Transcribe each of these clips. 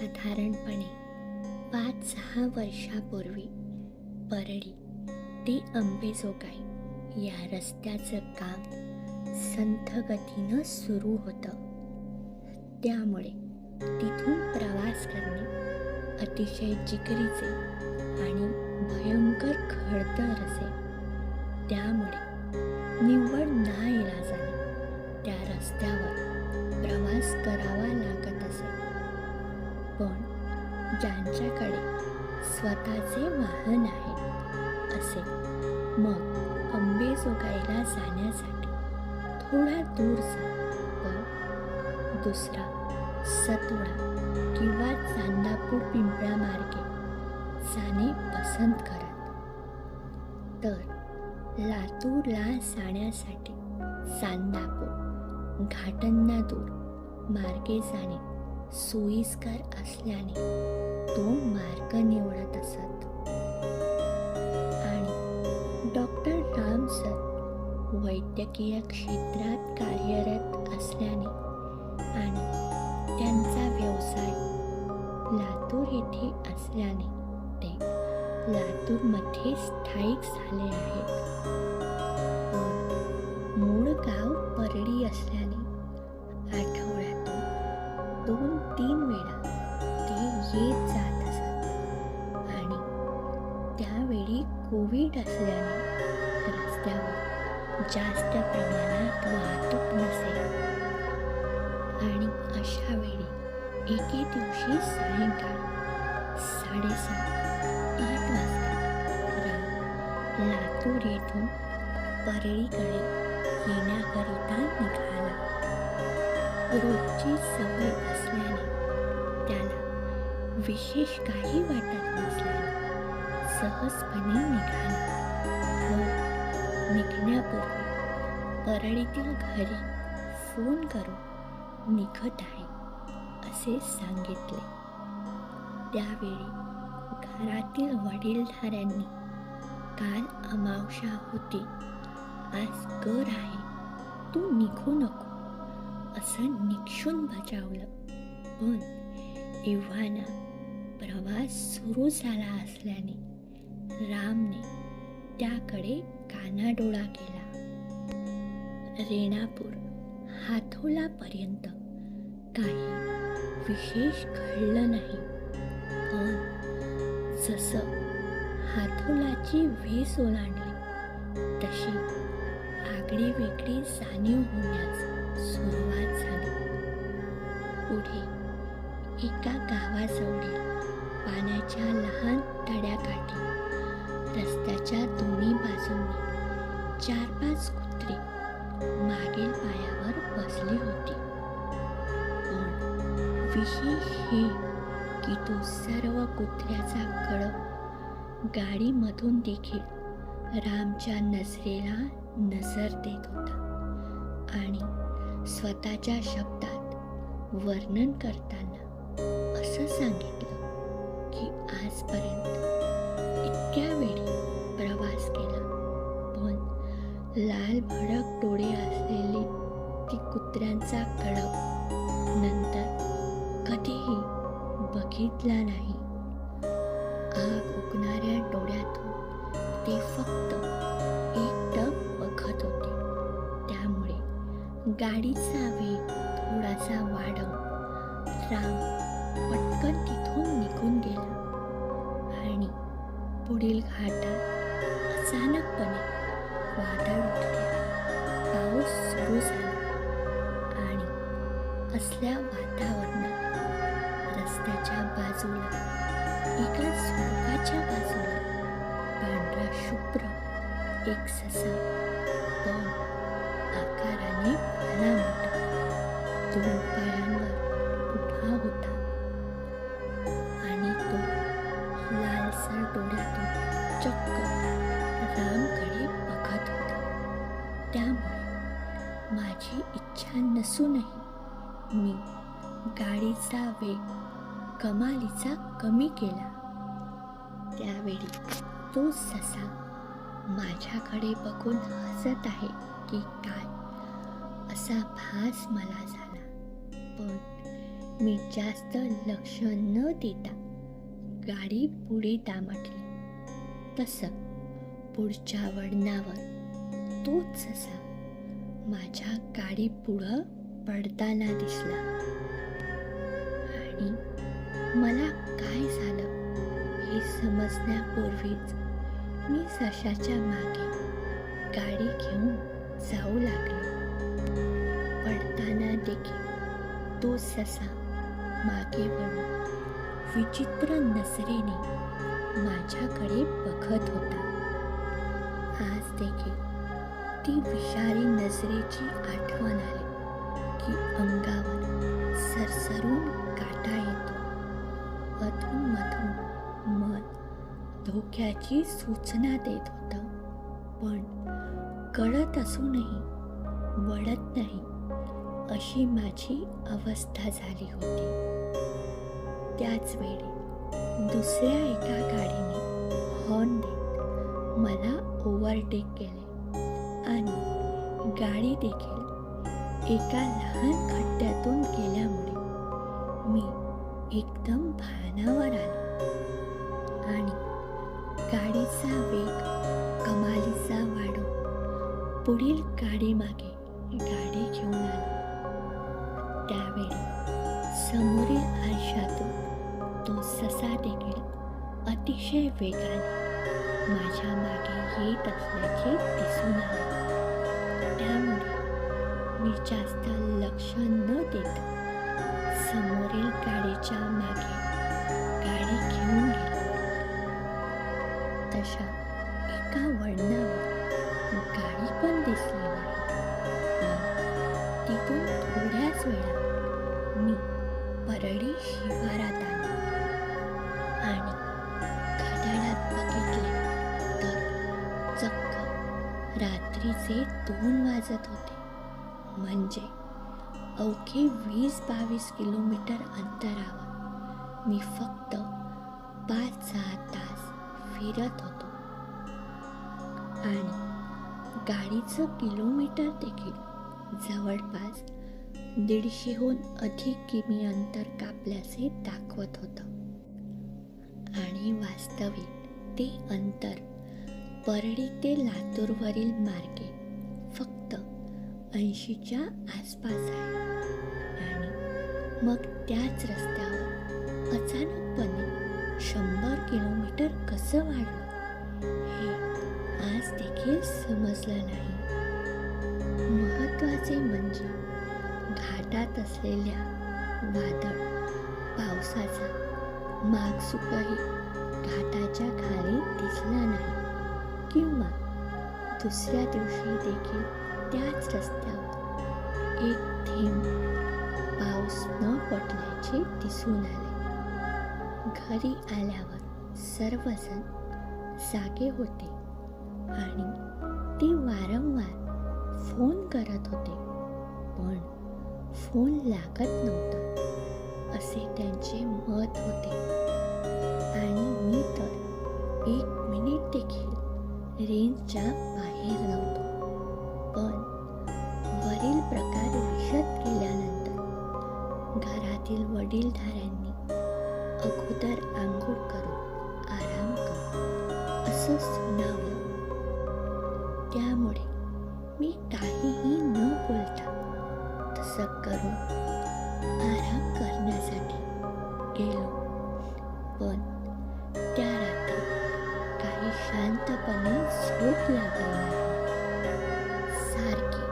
साधारणपणे पाच सहा वर्षापूर्वी परळी ते अंबेजोगाई या रस्त्याचं काम संथगतीनं सुरू होतं. त्यामुळे तिथून प्रवास करणे अतिशय जिकरीचे आणि भयंकर खडतर असे. त्यामुळे अंबेजोगाईला जाण्यासाठी थोडा दूर जा व दुसरा सतोडा किंवा चांदापूर पिंपळा मार्गे जाणे पसंत करत. तर लातूरला जाण्यासाठी चांदापूर घाटंनादूर मार्गे जाणे सोयीस्कर असल्याने तो मार्ग निवडत असत. आणि डॉक्टर राम सर वैद्यकीय क्षेत्रात कार्यरत असल्याने आणि त्यांचा व्यवसाय लातूर येथे असल्याने ते लातूरमध्ये स्थायिक झाले आहेत. पण मूळ गाव परडी असल्याने आठवड्यातून दोन तीन वेळा ते येत जात असत. आणि त्यावेळी कोविड असल्याने रस्त्यावर जास्त प्रमाणात वाहतूक नसेल. आणि अशा वेळी एके दिवशी सायंकाळ साडेसात आठ वाजता लातूर येथून परळीकडे येण्याकरिता निघाला. रोजची सवय असल्याने त्याला विशेष काही वाटत नसल्याने सहजपणे निघाला. निघण्यापूर्वी परळीतील घरी फोन करून निघत आहे असे सांगितले. त्यावेळी घरातील वडीलधाऱ्यांनी काल अमावशा होती आज कर आहे तू निघू नको असं निक्षून बजावलं. पण एव्हाना प्रवास सुरू झाला असल्याने रामने त्याकडे कानाडोळा केला. रेणापूर हाथोलापर्यंत काही विशेष घडलं नाही. पण जसं हाथोलाची वीस ओलांडली तशी आगळी वेगळी जाणीव होण्यास सुरुवात झाली. पुढे एका गावाजवळील पाण्याच्या लहान तड्याकाठी रस्त्याच्या दोन्ही बाजूंनी चार पाच कुत्रे मागील पायावर बसली होती. पण विशेष हे की तो सर्व कुत्र्याचा कळप गाडीमधून देखील रामच्या नजरेला नजर देत होता आणि स्वतःच्या शब्दात वर्णन करताना असं सांगितलं की आजपर्यंत इतक्या वेळी प्रवास केला. पण लाल भडक डोळे असलेली ती कुत्र्यांचा कडक नंतर कधीही बघितला नाही. आग उगणाऱ्या डोळ्यातून ते फक्त एकटक बघत होते. त्यामुळे गाडीचा वेग थोडासा वाढव राम पटकन तिथून निघून गेला. पुढील घाटात अचानकपणे वादळ उठले. पाऊस सुरू झाला आणि असल्या वातावरणात रस्त्याच्या बाजूला एका झुडपाच्या बाजूला पांढरा शुभ्र एक ससा पण आकाराने भला मोठा दोन गाडीचा वेग कमालीचा कमी केला. त्यावेळी तो ससा माझ्याकडे बघून हसत आहे की काय? असा भास मला झाला. पण मी जास्त लक्ष न देता गाडी पुढे दामटली. तसं पुढच्या वळणावर तोच ससा माझ्या गाडी पुढं पडताना दिसला. आणि मला काय झालं हे समजण्यापूर्वीच मी सशाच्या मागे गाडी घेऊन जाऊ लागलो. पडताना देखील तो ससा मागे वळून विचित्र नजरेने माझ्याकडे बघत होता. आज देखील ती विषारी नजरेची आठवण आली की अंगावर धोक्याची सूचना देत होतं. पण कळत असूनही वळत नाही अशी माझी अवस्था झाली होती. त्याच वेळी दुसऱ्या एका गाडीने हॉर्न देत मला ओव्हरटेक केले आणि गाडी देखील एका लहान खड्ड्यातून गेल्यामुळे मी एकदम भानावर आलो. आणि गाडीचा वेग कमालीचा वाढो. पुढील गाडीमागे गाडी घेऊन आलो. त्यावेळी समोरील आरशातून तो ससा देखील अतिशय वेगाने माझ्या मागे येत असल्याचे दिसून आले. त्यामुळे मी जास्त लक्ष न देता समोरील गाडीच्या मागे गाडी घेऊन तशा एका वळणावर गाडी पण दिसली नाही. तिथून थोड्याच वेळात मी परळी शिवारात आले. आणि घड्याळात बघितले तर चक्क रात्रीचे दोन वाजत होते. म्हणजे अवघे वीस बावीस किलोमीटर अंतरावर मी फक्त पाच सहा फिरत होतो. आणि गाडीचं किलोमीटर देखील जवळपास दीडशेहून अधिक किमी अंतर कापल्याचे दाखवत होतं. आणि वास्तविक ते अंतर परळी ते लातूरवरील मार्गे फक्त ऐंशीच्या आसपास आहे. आणि मग त्याच रस्त्यावर अचानकपणे शंभर किलोमीटर कसं वाढलं हे आज देखील समजलं नाही. महत्त्वाचे म्हणजे घाटात असलेल्या वादळ पावसाचा माग सुकाही घाटाच्या खाली दिसला नाही किंवा दुसऱ्या दिवशी देखील त्याच रस्त्यावर एक थेंब पाऊस न पडल्याचे दिसून आले. घरी आल्यावर सर्वजण जागे होते आणि ते वारंवार फोन करत होते. पण फोन लागत नव्हता असे त्यांचे मत होते. आणि मी तर एक मिनिट देखील रेंजच्या त्यामुळे मी काहीही न बोलता तसं करून आराम करण्यासाठी गेलो. पण त्या रात्री काही शांतपणे झोप लागली सारखी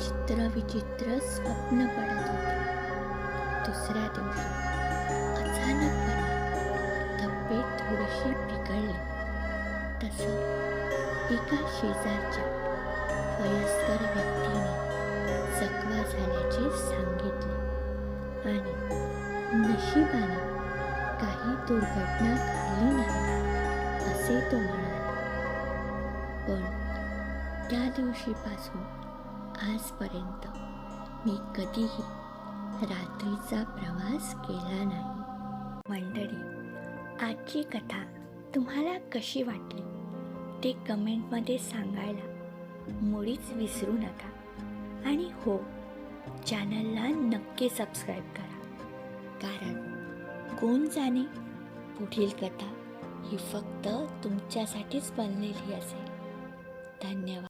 चित्रविचित्र स्वप्न पडत होते. दुसऱ्या दिवशी अचानकपणे तब्येत थोडीशी बिघडली. तसं एका शेजारच्या वयस्कर व्यक्तीने जखमा झाल्याचे सांगितले. आणि नशिबाने काही दुर्घटना घडली नाही असे तो म्हणाला. पण त्या दिवशीपासून आजपर्यंत मी कधीही रात्रीचा प्रवास केला नाही. मंडळी आजची कथा तुम्हाला कशी वाटली? ते कमेंटमध्ये सांगायला मुळीच विसरू नका. आणि हो चॅनलला नक्की सबस्क्राईब करा. कारण कोण जाणे पुढील कथा ही फक्त तुमच्यासाठीच बनलेली असेल. धन्यवाद.